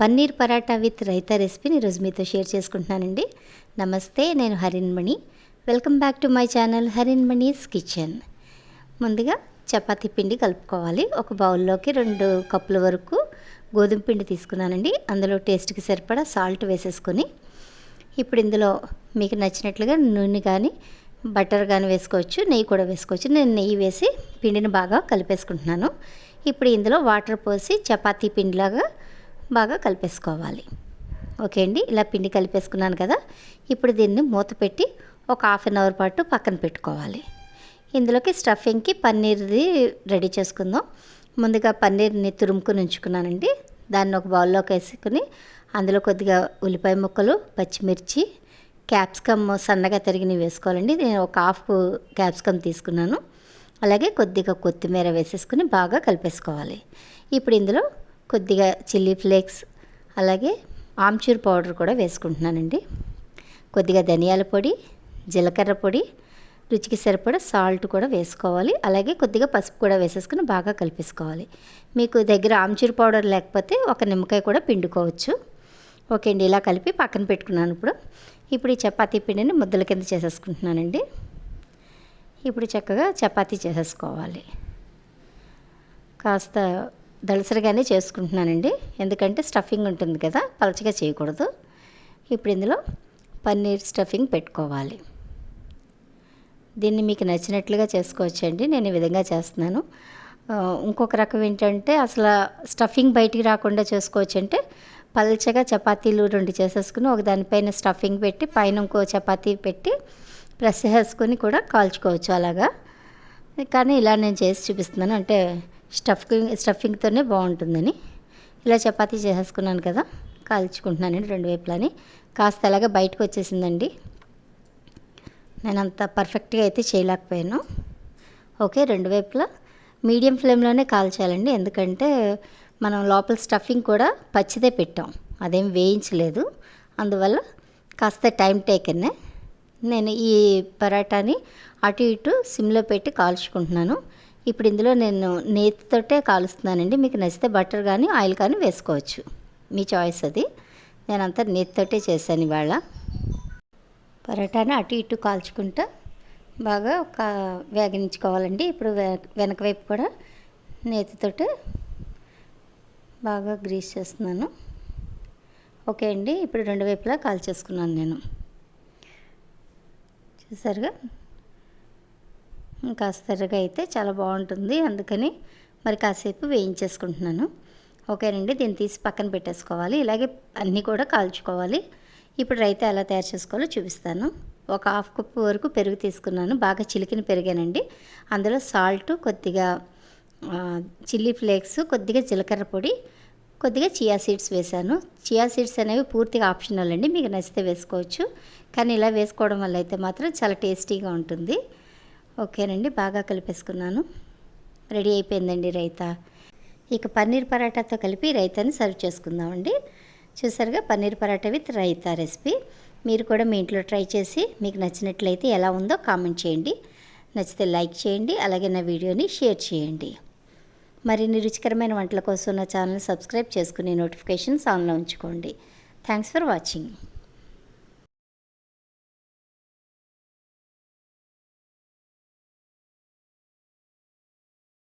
Paneer paratha with raita రెసిపీని ఈరోజు మీతో షేర్ చేసుకుంటున్నానండి. నమస్తే నేను Harinmani welcome back to my channel Harinmani's kitchen. ముందుగా చపాతీ పిండి కలుపుకోవాలి. ఒక బౌల్లోకి రెండు కప్పుల వరకు గోధుమ పిండి తీసుకున్నానండి. అందులో టేస్ట్కి సరిపడా సాల్ట్ వేసేసుకొని ఇప్పుడు ఇందులో మీకు నచ్చినట్లుగా నూనె కానీ బటర్ కానీ వేసుకోవచ్చు నెయ్యి కూడా వేసుకోవచ్చు. నేను నెయ్యి వేసి పిండిని బాగా కలిపేసుకుంటున్నాను. ఇప్పుడు ఇందులో వాటర్ పోసి చపాతీ పిండిలాగా బాగా కలిపేసుకోవాలి. ఓకే అండి? ఇలా పిండి కలిపేసుకున్నాను కదా? ఇప్పుడు దీన్ని మూత పెట్టి ఒక హాఫ్ అన్ అవర్ పాటు పక్కన పెట్టుకోవాలి. ఇందులోకి స్టఫింగ్కి పన్నీర్ది రెడీ చేసుకుందాం. ముందుగా పన్నీర్ని తురుముకుని ఉంచుకున్నానండి. దాన్ని ఒక బౌల్లోకి వేసుకుని అందులో కొద్దిగా ఉల్లిపాయ ముక్కలు పచ్చిమిర్చి క్యాప్సికమ్ సన్నగా తరిగినవి వేసుకోవాలండి. నేను ఒక హాఫ్ క్యాప్సికమ్ తీసుకున్నాను. అలాగే కొద్దిగా కొత్తిమీర వేసేసుకుని బాగా కలిపేసుకోవాలి. ఇప్పుడు ఇందులో కొద్దిగా చిల్లీ ఫ్లేక్స్ అలాగే ఆమ్చూర్ పౌడర్ కూడా వేసుకుంటున్నానండి. కొద్దిగా ధనియాల పొడి జీలకర్ర పొడి రుచికి సరిపడా సాల్ట్ కూడా వేసుకోవాలి. అలాగే కొద్దిగా పసుపు కూడా వేసేసుకుని బాగా కలిపేసుకోవాలి. మీకు దగ్గర ఆమ్చూర్ పౌడర్ లేకపోతే ఒక నిమ్మకాయ కూడా పిండుకోవచ్చు. ఓకే అండి ఇలా కలిపి పక్కన పెట్టుకున్నాను ఇప్పుడు. ఇప్పుడు ఈ చపాతీ పిండిని ముద్దల కింద చేసేసుకుంటున్నానండి. ఇప్పుడు చక్కగా చపాతీ చేసేసుకోవాలి. కాస్త దళసరిగానే చేసుకుంటున్నానండి. ఎందుకంటే స్టఫింగ్ ఉంటుంది కదా పలచగా చేయకూడదు. ఇప్పుడు ఇందులో పన్నీర్ స్టఫింగ్ పెట్టుకోవాలి. దీన్ని మీకు నచ్చినట్లుగా చేసుకోవచ్చండి. నేను ఈ విధంగా చేస్తున్నాను. ఇంకొక రకం ఏంటంటే అసలు స్టఫింగ్ బయటికి రాకుండా చేసుకోవచ్చు అంటే పల్చగా చపాతీలు రెండు చేసేసుకుని ఒక దానిపైన స్టఫింగ్ పెట్టి పైన ఇంకో చపాతీ పెట్టి ప్రెస్ చేసుకుని కూడా కాల్చుకోవచ్చు అలాగా. కానీ ఇలా నేను చేసి చూపిస్తున్నాను. అంటే స్టఫింగ్ స్టఫింగ్తోనే బాగుంటుందని. ఇలా చపాతీ చేసేసుకున్నాను కదా కాల్చుకుంటున్నానండి రెండు వైపులని. కాస్త అలాగే బయటకు వచ్చేసిందండి. నేను అంత పర్ఫెక్ట్గా అయితే చేయలేకపోయాను. ఓకే రెండు వైపులా మీడియం ఫ్లేమ్లోనే కాల్చాలండి ఎందుకంటే మనం లోపల స్టఫింగ్ కూడా పచ్చిదే పెట్టాం అదేం వేయించలేదు. అందువల్ల కాస్త టైం టేకన్నే నేను ఈ పరాటాని అటు ఇటు సిమ్లో పెట్టి కాల్చుకుంటున్నాను. ఇప్పుడు ఇందులో నేను నేతితోటే కాలుస్తున్నానండి. మీకు నచ్చితే బటర్ కానీ ఆయిల్ కానీ వేసుకోవచ్చు. మీ చాయిస్ అది. నేనంతా నేతితోటే చేశాను ఇవాళ. పరోటాని అటు ఇటు కాల్చుకుంటా బాగా ఒక వేగనించుకోవాలండి. ఇప్పుడు వెనక వైపు కూడా నేతితోటి బాగా గ్రీస్ చేస్తున్నాను. ఓకే అండి. ఇప్పుడు రెండు వైపులా కాల్చేసుకున్నాను నేను. చూసారుగా? కాస్తరుగా అయితే చాలా బాగుంటుంది. అందుకని మరి కాసేపు వేయించేసుకుంటున్నాను. ఓకేనండి దీన్ని తీసి పక్కన పెట్టేసుకోవాలి. ఇలాగే అన్నీ కూడా కాల్చుకోవాలి. ఇప్పుడు రైతా ఎలా తయారు చేసుకోవాలో చూపిస్తాను. ఒక హాఫ్ కప్ వరకు పెరుగు తీసుకున్నాను. బాగా చిలికిన పెరిగానండి. అందులో సాల్ట్ కొద్దిగా చిల్లీ ఫ్లేక్స్ కొద్దిగా జీలకర్ర పొడి కొద్దిగా చియా సీడ్స్ వేశాను. చియా సీడ్స్ అనేవి పూర్తిగా ఆప్షనల్ అండి. మీకు నచ్చితే వేసుకోవచ్చు. కానీ ఇలా వేసుకోవడం వల్ల అయితే మాత్రం చాలా టేస్టీగా ఉంటుంది. ఓకేనండి బాగా కలిపేసుకున్నాను. రెడీ అయిపోయిందండి రైతా. ఇక పన్నీర్ పరాటాతో కలిపి రైతాని సర్వ్ చేసుకుందామండి. చూసారుగా పన్నీర్ పరాటా విత్ రైతా రెసిపీ. మీరు కూడా మీ ఇంట్లో ట్రై చేసి మీకు నచ్చినట్లయితే ఎలా ఉందో కామెంట్ చేయండి. నచ్చితే లైక్ చేయండి అలాగే నా వీడియోని షేర్ చేయండి. మరిన్ని రుచికరమైన వంటల కోసం నా ఛానల్ సబ్స్క్రైబ్ చేసుకుని నోటిఫికేషన్స్ ఆన్లో ఉంచుకోండి. Thanks for watching.